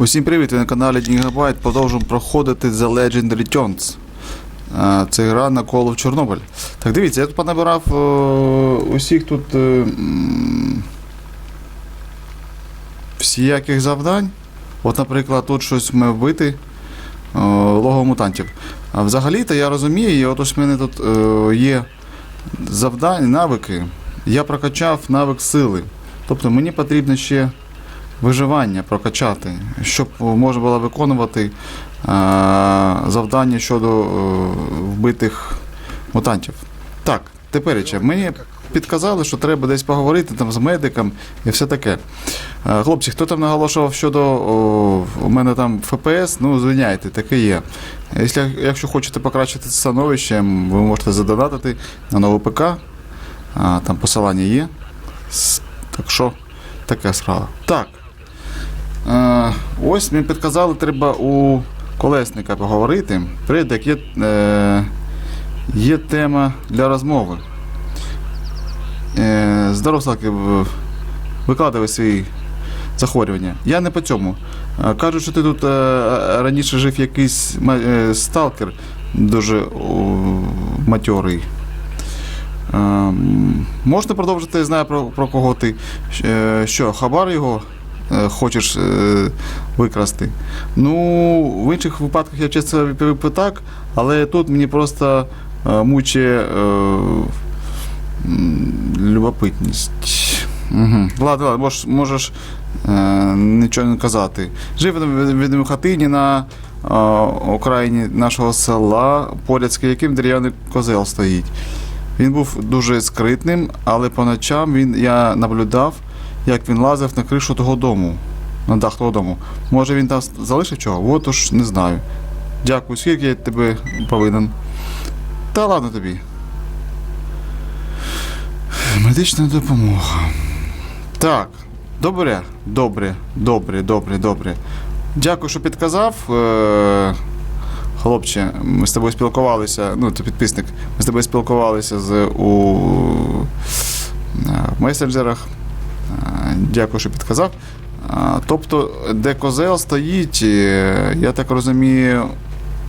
Усім привіт, ви на каналі Гігабайт. Продовжуємо проходити The Legend Returns. Е, Це гра на коло в Чорнобиль. Так, дивіться, я тут понабирав е, усіх тут е, всіяких завдань. От, наприклад, тут щось ми вбити лого мутантів. А взагалі-то я розумію, і от ось в мене тут є завдання, навики. Я прокачав навик сили. Тобто мені потрібно ще виживання прокачати, щоб можна було виконувати е, завдання щодо е, вбитих мутантів. Так, тепереча, мені підказали, що треба десь поговорити там з медиком і все таке. Е, хлопці, хто там наголошував щодо о, у мене там ФПС, ну звиняйте, таке є. Якщо, якщо хочете покращити становище, ви можете задонатити на новий ПК. Там посилання є. Так що, така справа. Так. Е, ось мені підказали, треба у колесника поговорити. Привід, є, е, є тема для розмови. Е, здоров, Славки, в- викладай свої захворювання. Я не по цьому. Е, кажуть, що ти тут е, раніше жив якийсь сталкер дуже матьорий. Ем, можна продовжити, знаю про, про кого ти. Що, хабар його хочеш е, викрасти? Ну, в інших випадках я часто відповів би так, але тут мені просто е, мучає е, любопитність. Угу. Ладно, ладно, можеш, можеш е, нічого не казати. Жив він в відомій хатині на е, окраїні нашого села, поряд з яким дерев'яний козел стоїть. Він був дуже скритним, але по ночам він, я наблюдав, як він лазив на кришу того дому, на дах того дому. Може він там залишив чого? От уж не знаю. Дякую, скільки я тебе повинен. Та ладно тобі. Медична допомога. Так, добре, добре, добре, добре, добре. Дякую, що підказав. Е- Хлопче, ми з тобою спілкувалися, ну, ти підписник, ми з тобою спілкувалися з, у в месенджерах. Е, Дякую, що підказав. Е, Тобто, де козел стоїть, е, я так розумію.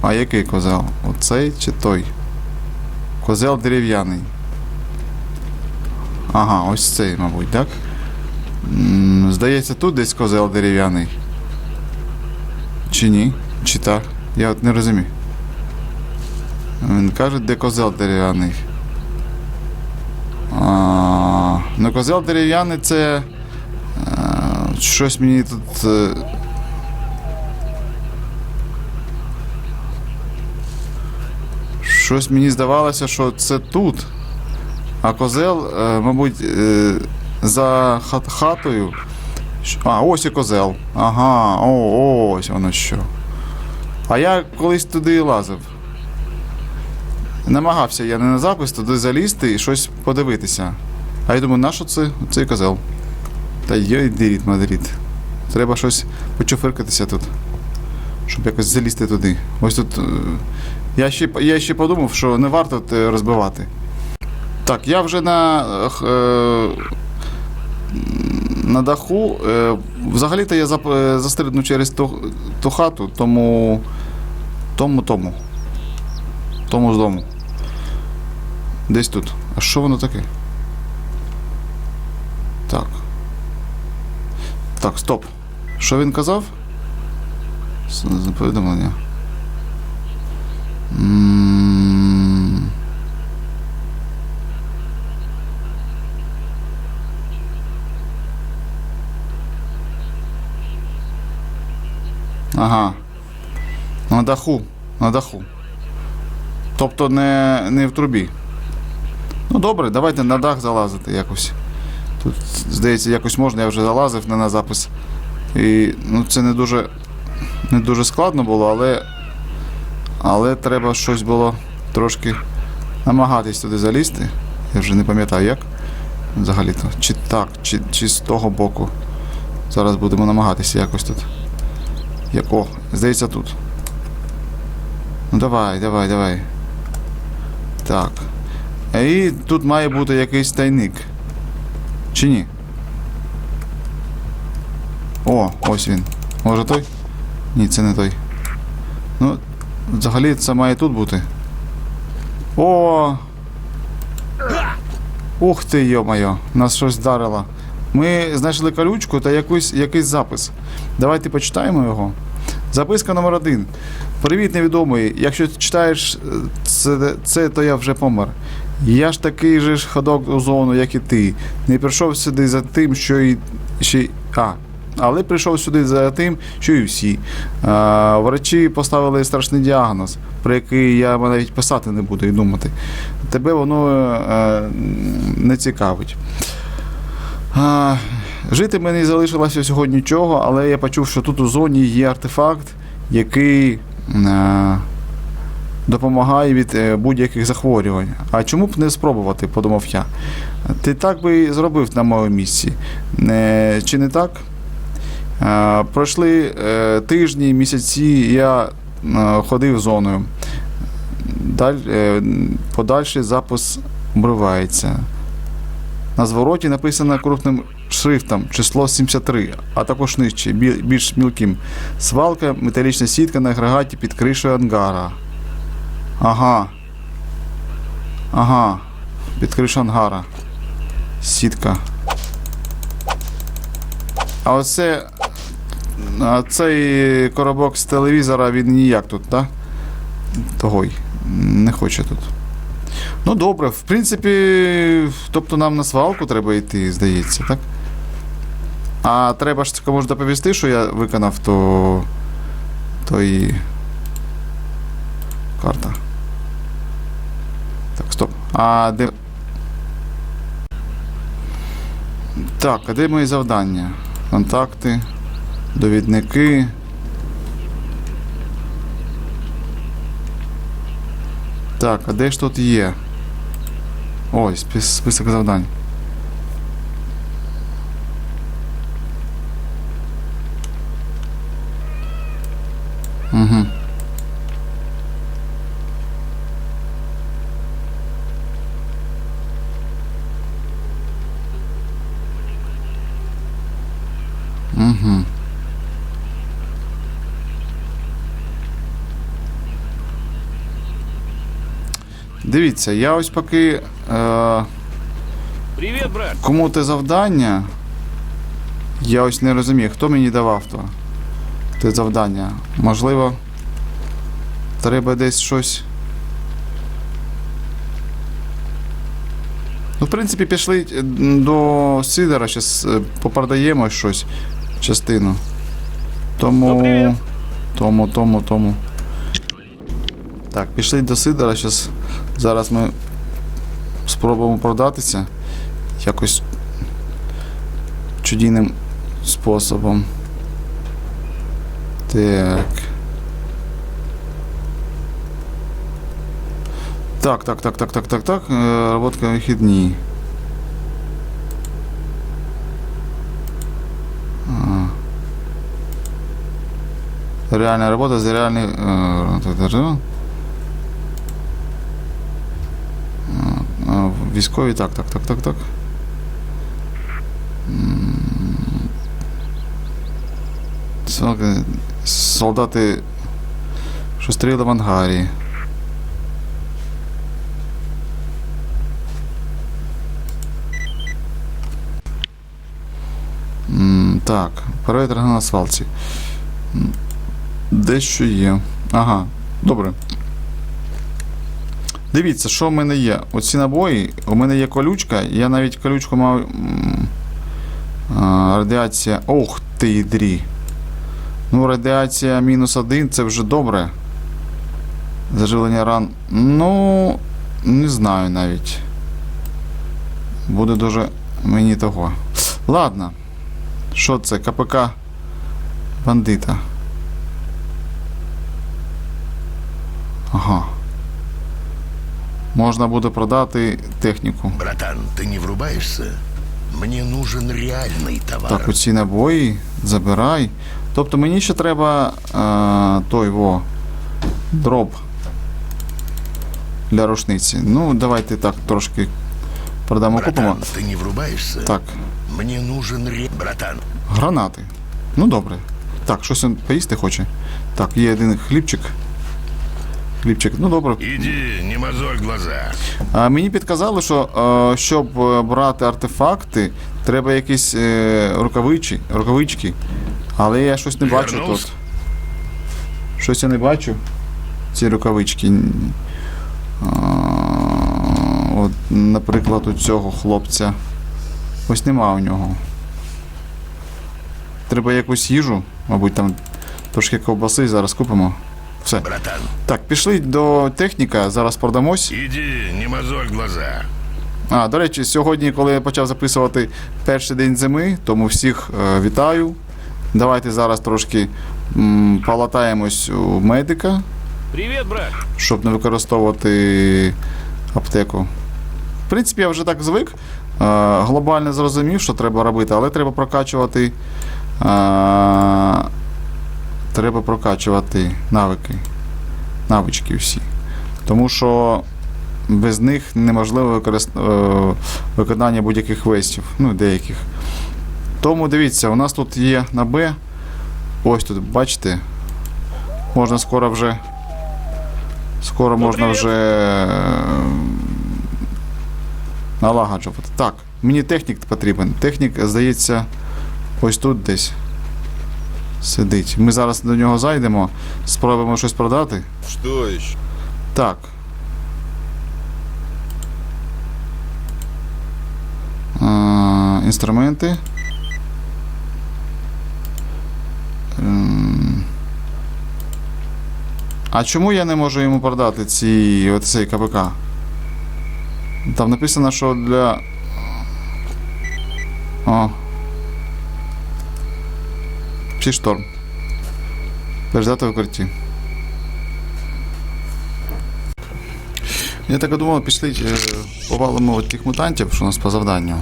А який козел? Оцей чи той? Козел дерев'яний. Ага, ось цей, мабуть, так? Здається, тут десь козел дерев'яний. Чи ні? Чи так? Я от не розумію. Він каже, де козел дерев'яний. А, ну, козел дерев'яний це. е, щось мені тут. е, Щось мені здавалося, що це тут. А козел, е, мабуть, за хатою. А, ось і козел. Ага, о, ось воно що. А я колись туди лазив. Намагався я не на запис туди залізти і щось подивитися. А я думаю, на що це цей козел? Та йой, диріт, Мадрид. Треба щось почуфиркатися тут. Щоб якось залізти туди. Ось тут. е, Я ще, я ще подумав, що не варто розбивати. Так, я вже на. е, на даху. Е, взагалі-то я е, через ту, ту хату, тому. Тому, тому. Тому з дому. Десь тут. А що воно таке? Так. Так, стоп. Що він казав? Повідомлення. Ага. На даху. На даху. Тобто не, не в трубі. Ну добре, давайте на дах залазити якось. Тут, здається, якось можна, я вже залазив на запис. І ну, це не дуже, не дуже складно було, але, але треба щось було трошки намагатись туди залізти. Я вже не пам'ятаю як. Взагалі-то. Чи так, чи, чи з того боку. Зараз будемо намагатися якось тут. Як, о, здається, тут. Ну давай, давай, давай. Так. І тут має бути якийсь тайник. Чи ні? О, ось він. Може той? Ні, це не той. Ну, взагалі це має тут бути. О! Ух ти, йо-моє, нас щось вдарило. Ми знайшли колючку та якусь, якийсь запис. Давайте почитаємо його. Записка номер один. Привіт, невідомий. Якщо ти читаєш е, це, це, то я вже помер. Я ж такий же ж ходок у зону, як і ти. Не прийшов сюди за тим, що і ще. А. Але прийшов сюди за тим, що і всі. А, врачі поставили страшний діагноз, про який я навіть писати не буду і думати. Тебе воно е, не цікавить. А, жити мені залишилося всього нічого, але я почув, що тут у зоні є артефакт, який е, допомагає від е, будь-яких захворювань. А чому б не спробувати, подумав я. Ти так би і зробив на моєму місці. Чи не так? Пройшли е, тижні, місяці, я е, ходив зоною. Даль, подальший запис обривається. На звороті написано крупним шрифтом число 73, а також нижче, більш мілким. Свалка, металічна сітка на агрегаті під кришею ангара. Ага. Ага. Під кришею ангара. Сітка. А оце. А цей коробок з телевізора він ніяк тут, так? Тогой. Не хоче тут. Ну добре, в принципі, тобто нам на свалку треба йти, здається, так? А треба ж комусь доповісти, що я виконав, то. то і. Карта. А де. Так, а де мої завдання? Контакти, довідники. Так, а де ж тут є? Ось, список завдань. Угу. Угу. Дивіться, я ось поки. Е, Привет, брат. Кому те завдання? Я ось не розумію, хто мені давав то? Те завдання. Можливо, треба десь щось. Ну, в принципі, пішли е, до Сидора, зараз попродаємо щось, частину. Тому. Ну. Тому, тому, тому. Так, пішли до Сидора, зараз. Зараз ми спробуємо продатися якось чудійним способом. Так. Так, так, так, так, так, так, так. Е, Роботка вихідні. Реальная работа за реальный... э, та-та-та. А, а, Військові, так, так, так, так, так. Солдати, що стріли в ангарі. Так, перевірка на свалці. Дещо є. Ага, добре. Дивіться, що в мене є. Оці набої, у мене є колючка, я навіть колючку мав. а, радіація. Ох ти ідрі. Ну, радіація мінус один, це вже добре. Заживлення ран. Ну, не знаю навіть. Буде дуже мені того. Ладно. Що це? КПК бандита. Ага. Можна буде продати техніку. Братан, ты не врубаешься? Мне нужен реальный товар. Так, оці набої забирай. Тобто мені ще треба е, той во дроп для рушниці. Ну, давайте так трошки продамо купимо. Братан, ты не врубаешься? Так, Мне нужен ре... Братан, гранати. Ну добре. Так, щось він поїсти хоче. Так, є один хлібчик. Хлібчик, ну добре. Иди, не мозоль глаза. А мені підказали, що е, щоб е, брати артефакти, треба якісь е, рукавичі, рукавички. Але я щось не бачу Вернувся? тут. Щось я не бачу. Ці рукавички. А, От, наприклад, у цього хлопця. Ось нема у нього. Треба якусь їжу, мабуть, там трошки ковбаси зараз купимо. Все. Братан, Так, пішли до техніка, зараз продамось. иди, не мозоль глаза. А, до речі, сьогодні, коли я почав записувати перший день зими, тому всіх е, вітаю. Давайте зараз трошки м, полатаємось у медика, Привет, брат. щоб не використовувати аптеку. В принципі, я вже так звик. Е, глобально зрозумів, що треба робити, але треба прокачувати. Е, треба прокачувати навики. Навички всі. Тому що без них неможливо використ... е, виконання будь-яких квестів, ну, деяких. Тому дивіться, у нас тут є на Б. Ось тут, бачите? Можна скоро вже. Скоро можна вже. е, Налагоджувати. Так, мені технік потрібен. Технік, здається, ось тут десь сидить. Ми зараз до нього зайдемо, спробуємо щось продати. Что еще? Так. А, інструменти. Ем. А чому я не можу йому продати ці, оцей КПК? Там написано, що для. О. Чи шторм. Переждати в укритті. Я так думав, пішли е, повалимо от тих мутантів, що у нас по завданню.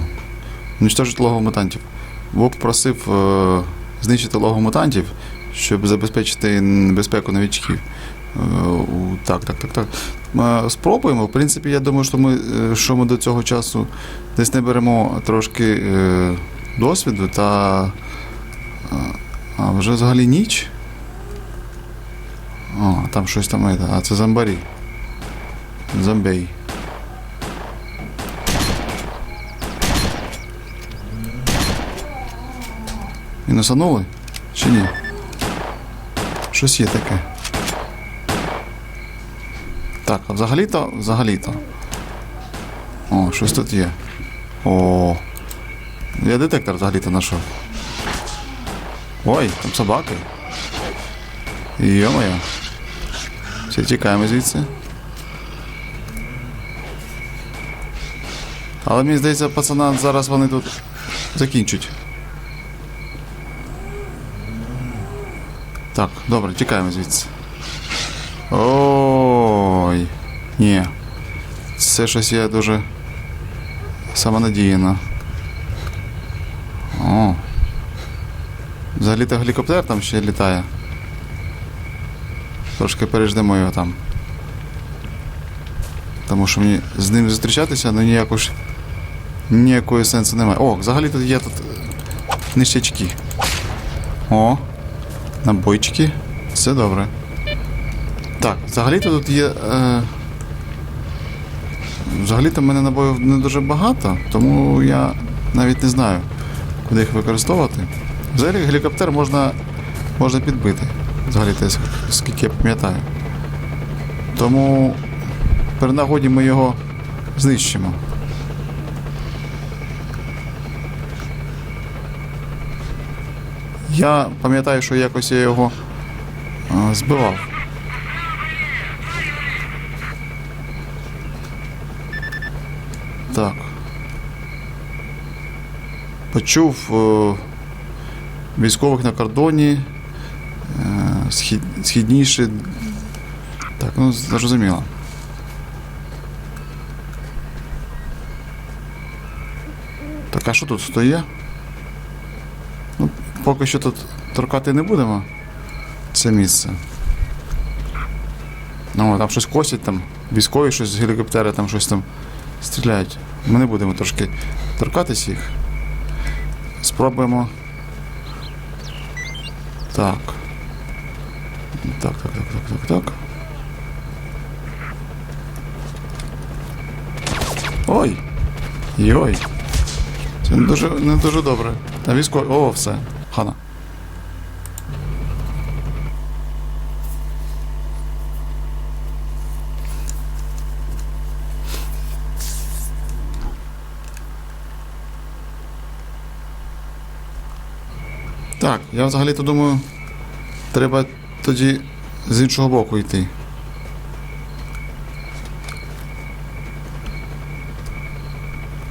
Уничтожити лого мутантів. Вовк просив е, знищити лого мутантів, щоб забезпечити безпеку новічків. Е, так, так, так, так. Е, спробуємо. В принципі, я думаю, що ми, е, що ми до цього часу десь не беремо трошки е, досвіду та. А вже взагалі ніч. О, там щось там. А це зомбарі. Зомбей. Мінусанули? Чи ні? Щось є таке. Так, а взагалі-то, взагалі-то. О, щось тут є. О. Я детектор взагалі-то знайшов. Ой, там собаки. Йо-моє. Все, тікаємо звідси. Але мені здається, пацана, зараз вони тут закінчать. Так, добре, тікаємо звідси. Ой. Ні. Це щось є дуже самонадіяно. О. Взагалі-то гелікоптер там ще літає. Трошки переждемо його там. Тому що мені з ним зустрічатися, ну ніякого ж ніякої сенсу немає. О, взагалі тут є тут е, ништячки. О, набойчики. Все добре. Так, взагалі-то тут є. Е... Взагалі-то в мене набоїв не дуже багато, тому я навіть не знаю, куди їх використовувати. Взагалі гелікоптер можна, можна підбити. Взагалі те, скільки я пам'ятаю. Тому при нагоді ми його знищимо. Я пам'ятаю, що якось я його а, збивав. Так. Почув е, військових на кордоні. Е, схід, східніше. Так, ну зрозуміло. Так, а що тут є? Ну, поки що тут торкати не будемо. Це місце. Ну, там щось косять там, військові щось з гелікоптера там щось там стріляють. Ми не будемо трошки торкатись їх. Спробуємо Так. Так, так, так, так, так, так. Ой! Йой! Це не дуже, не дуже добре. Та військові. О, все. Хана. Так, я взагалі-то думаю, треба тоді з іншого боку йти.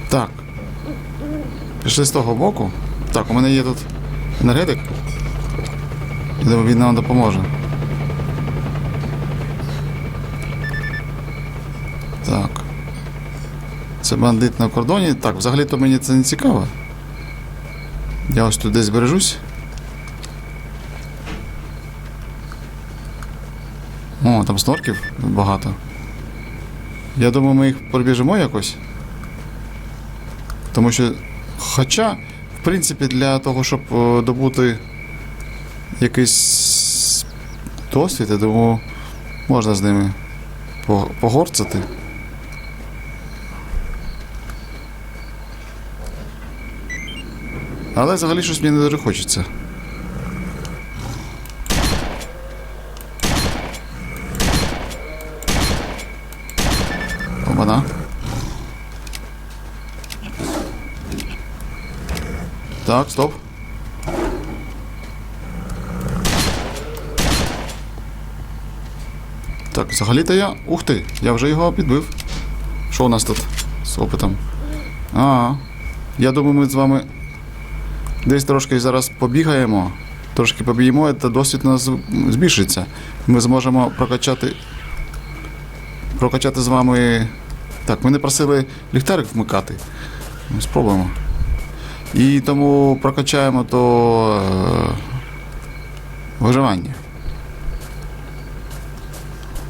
Так. Пішли з того боку. Так, у мене є тут енергетик. Думаю, він нам допоможе. Так. Це бандит на кордоні. Так, взагалі-то мені це не цікаво. Я ось тут десь бережусь. Снорків багато. Я думаю, ми їх пробіжимо якось. Тому що. Хоча, в принципі, для того, щоб е, добути якийсь досвід, я думаю, можна з ними по- погорцати. Але взагалі щось мені не дуже хочеться. Так, стоп. Так, взагалі-то я. Ух ти, я вже його підбив. Що у нас тут з опитом? А, я думаю, ми з вами десь трошки зараз побігаємо, трошки поб'ємо, та досвід у нас збільшиться. Ми зможемо прокачати. Прокачати з вами. Так, ми не просили ліхтарик вмикати. Ми спробуємо. І тому прокачаємо то е, виживання.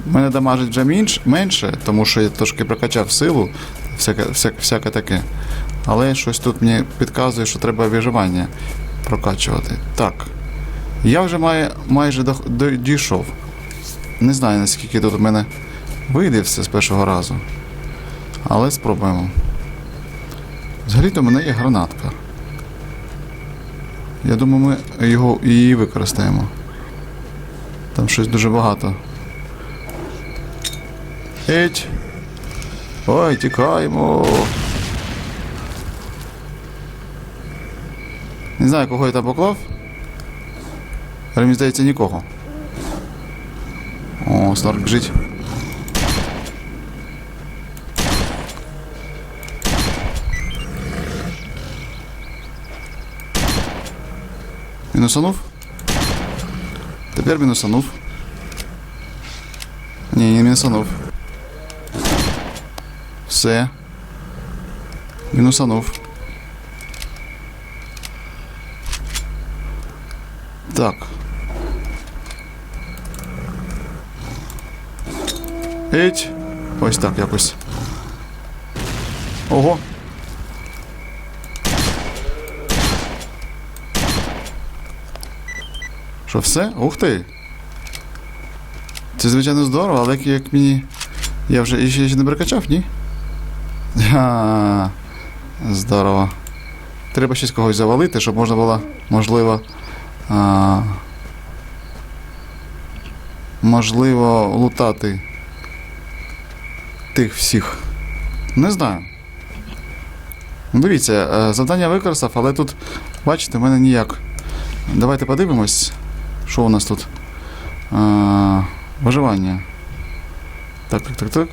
Мене дамажить вже менш, менше, тому що я трошки прокачав силу, всяке, всяке, всяке таке. Але щось тут мені підказує, що треба виживання прокачувати. Так. Я вже має, майже до, до, дійшов. Не знаю, наскільки тут у мене вийде все з першого разу. Але спробуємо. Взагалі-то в мене є гранатка. Я думаю, ми його її використаємо. Там щось дуже багато. Еть! Ой, тікаємо! Не знаю, кого я там поклав. Але мені здається нікого. О, снорк біжить. Мінусанув? Тепер мінусанув. Ні, не мінусанув. Все. Мінусанув. Так. Еть. Ось так якось. Ого. Що все? Ух ти. Це звичайно здорово, але як, як мені. Я вже ще, ще не прокачав, ні? А, здорово. Треба щось когось завалити, щоб можна було, можливо. А, можливо, лутати тих всіх. Не знаю. Ну, Дивіться, е, завдання використав, але тут, бачите, в мене ніяк. Давайте подивимось, що у нас тут. А, виживання. Так, так, так, так.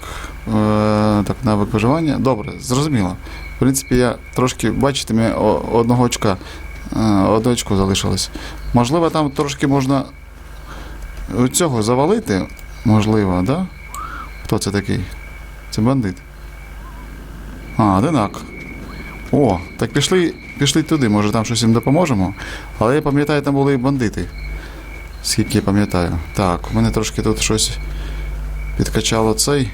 Е, так, навик виживання. Добре, зрозуміло. В принципі, я трошки, бачите, мені одного очка. е, Одне очко залишилось. Можливо, там трошки можна цього завалити. Можливо, да? Хто це такий? Це бандит. А, одинак. О, так пішли, пішли туди, може там щось їм допоможемо. Але я пам'ятаю, там були бандити. Скільки я пам'ятаю. Так, у мене трошки тут щось підкачало цей.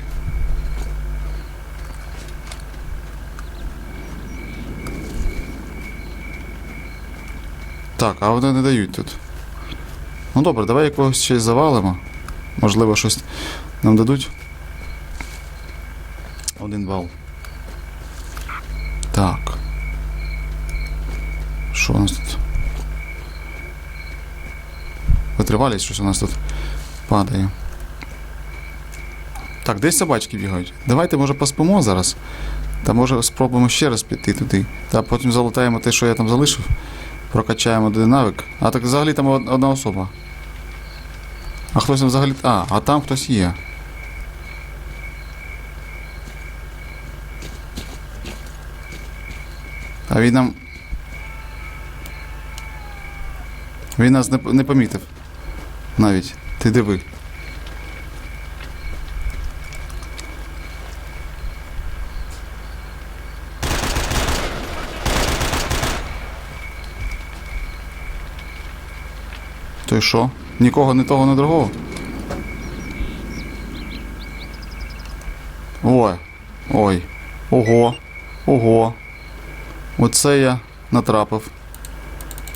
Так, а вони не дають тут. Ну добре, давай якогось ще завалимо. Можливо, щось нам дадуть. Один бал. Так. Що у нас тут? Витривалість, щось у нас тут падає. Так, десь собачки бігають. Давайте, може, поспимо зараз. Та може спробуємо ще раз піти туди. Та потім залутаємо те, що я там залишив. Прокачаємо один навик. А так взагалі там одна особа. А хтось там взагалі. А, а там хтось є. А він нам. Він нас не, не помітив. Навіть. Ти диви. То й що? Нікого, ні того, ні другого? Ой. Ой. Ого. Ого. Оце я натрапив.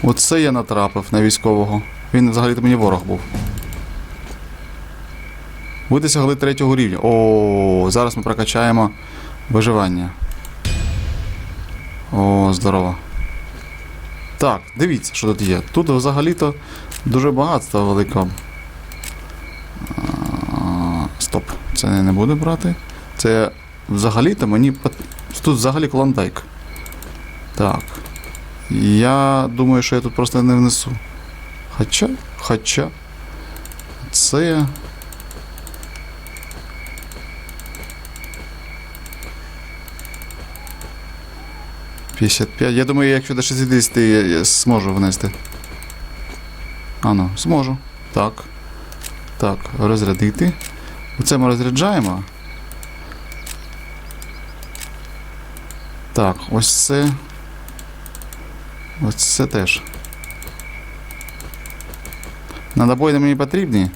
Оце я натрапив на військового. Він взагалі-то мені ворог був. Ви досягли третього рівня. О, зараз ми прокачаємо виживання. О, здорово. Так, дивіться, що тут є. Тут взагалі-то дуже багатство великого. Стоп, це я не буду брати. Це взагалі-то мені. Тут взагалі клондайк. Так. Я думаю, що я тут просто не внесу. Хоча, хоча. Це. П'ятдесят п'ять. Я думаю, якщо до 60 я, я зможу внести. А ну, зможу. Так. Так, розрядити. Оце ми розряджаємо. Так, ось це. Ось це теж. Надобойни мені потрібні.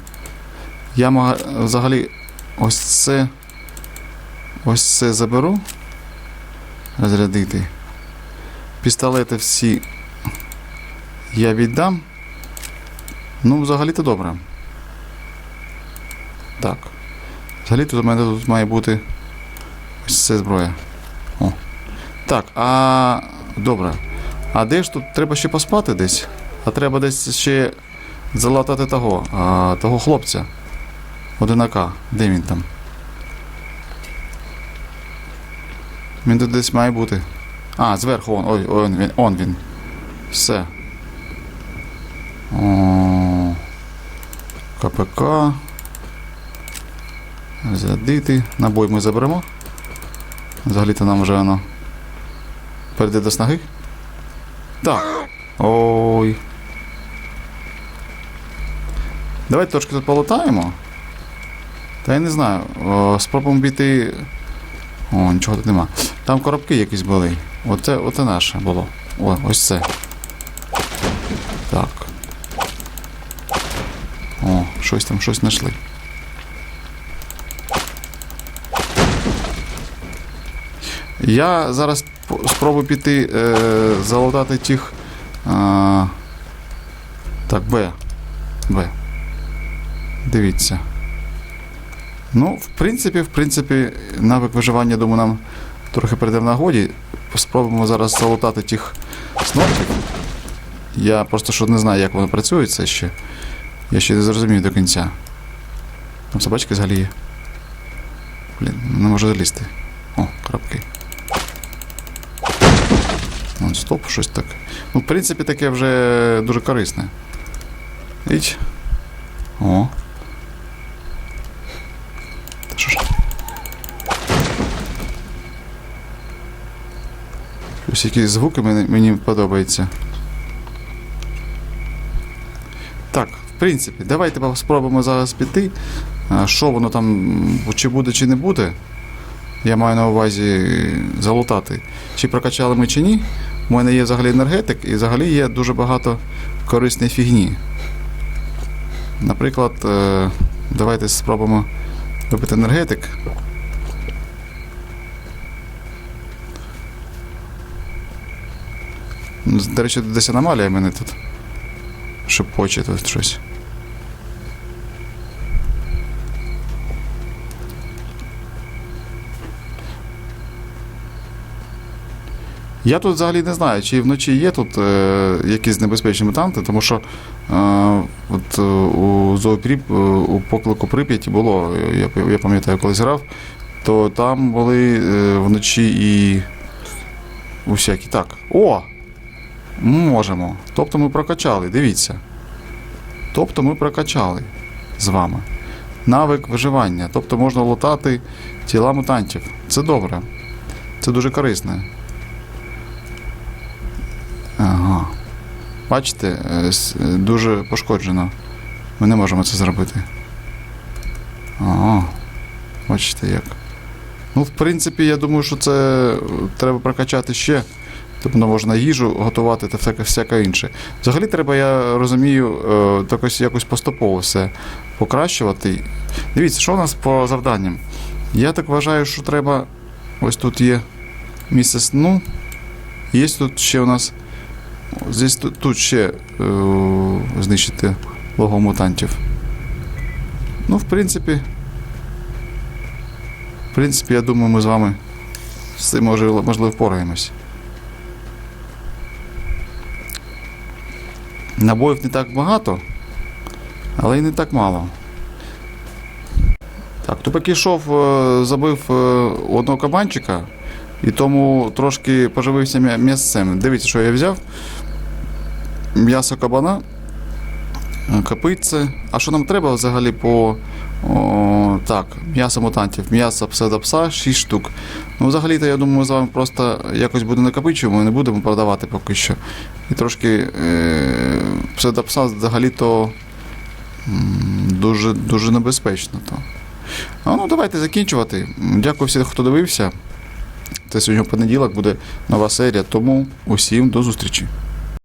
Я мога, взагалі ось це. Ось це заберу. Розрядити. Пістолети всі я віддам. Ну, взагалі-то добре. Так. Взагалі тут у мене тут має бути ось це зброя. О. Так, а. Добре. А де ж тут треба ще поспати десь? А треба десь ще залатати того, а, того хлопця. Одинака. Де він там? Він тут десь має бути. А, зверху он. Ой, он він. Он він. Все. О, КПК. Задити. Набой ми заберемо. Взагалі-то нам вже воно. Перейде до снаги. Так. Ой. Давайте трошки тут полутаємо. Та я не знаю. О, спробуємо піти. О, нічого тут нема. Там коробки якісь були. Оце, оце наше було. О, ось це. Так. О, щось там, щось знайшли. Я зараз спробую піти е, залутати тих. А, так, Б. Б. Дивіться. Ну, в принципі, в принципі, навик виживання, думаю, нам трохи прийде в нагоді. Спробуємо зараз залутати тих снорків. Я просто що не знаю, як воно працює це ще. Я ще не зрозумів до кінця. Там собачки взагалі є. Блін, не можу залізти. О, крапки. Вон, стоп, щось так. Ну, в принципі, таке вже дуже корисне. Іть. О. Ось які звуки мені, подобаються. Так, в принципі, давайте спробуємо зараз піти. Що воно там, чи буде, чи не буде. Я маю на увазі залутати. Чи прокачали ми, чи ні. У мене є взагалі енергетик і взагалі є дуже багато корисної фігні. Наприклад, е, давайте спробуємо випити енергетик. До речі, десь аномалія мене тут. Шепоче тут щось. Я тут взагалі не знаю, чи вночі є тут е, якісь небезпечні мутанти, тому що е, от е, у зоопріп, е, у поклику Прип'яті було, я я пам'ятаю, коли грав, то там були е, вночі і усякі. Так. О! Можемо. Тобто ми прокачали, дивіться. Тобто ми прокачали з вами. Навик виживання. Тобто можна лутати тіла мутантів. Це добре. Це дуже корисно. Ага. Бачите, е, е, дуже пошкоджено. Ми не можемо це зробити. Ага. Бачите як. Ну, в принципі, я думаю, що це е, треба прокачати ще. Тобто можна їжу готувати та всяке, всяке інше. Взагалі треба, я розумію, е, так ось якось поступово все покращувати. Дивіться, що у нас по завданням? Я так вважаю, що треба. Ось тут є місце сну. Є тут ще у нас. Здесь тут, тут ще е, знищити лого мутантів. Ну, в принципі. В принципі, я думаю, ми з вами з цим можливо впораємось. Набоїв не так багато, але й не так мало. Так, то поки йшов, е, забив е, одного кабанчика, і тому трошки поживився м'я- м'ясцем. Дивіться, що я взяв. М'ясо кабана, е, копитце. А що нам треба взагалі по. О, так, м'ясо мутантів, м'ясо псевдопса 6 штук. Ну, взагалі-то, я думаю, ми з вами просто якось буде накопичуємо, не будемо продавати поки що. І трошки е, псевдопса взагалі-то дуже, дуже небезпечно. То. Ну давайте закінчувати. Дякую всім, хто дивився. Це сьогодні понеділок буде нова серія, тому усім до зустрічі.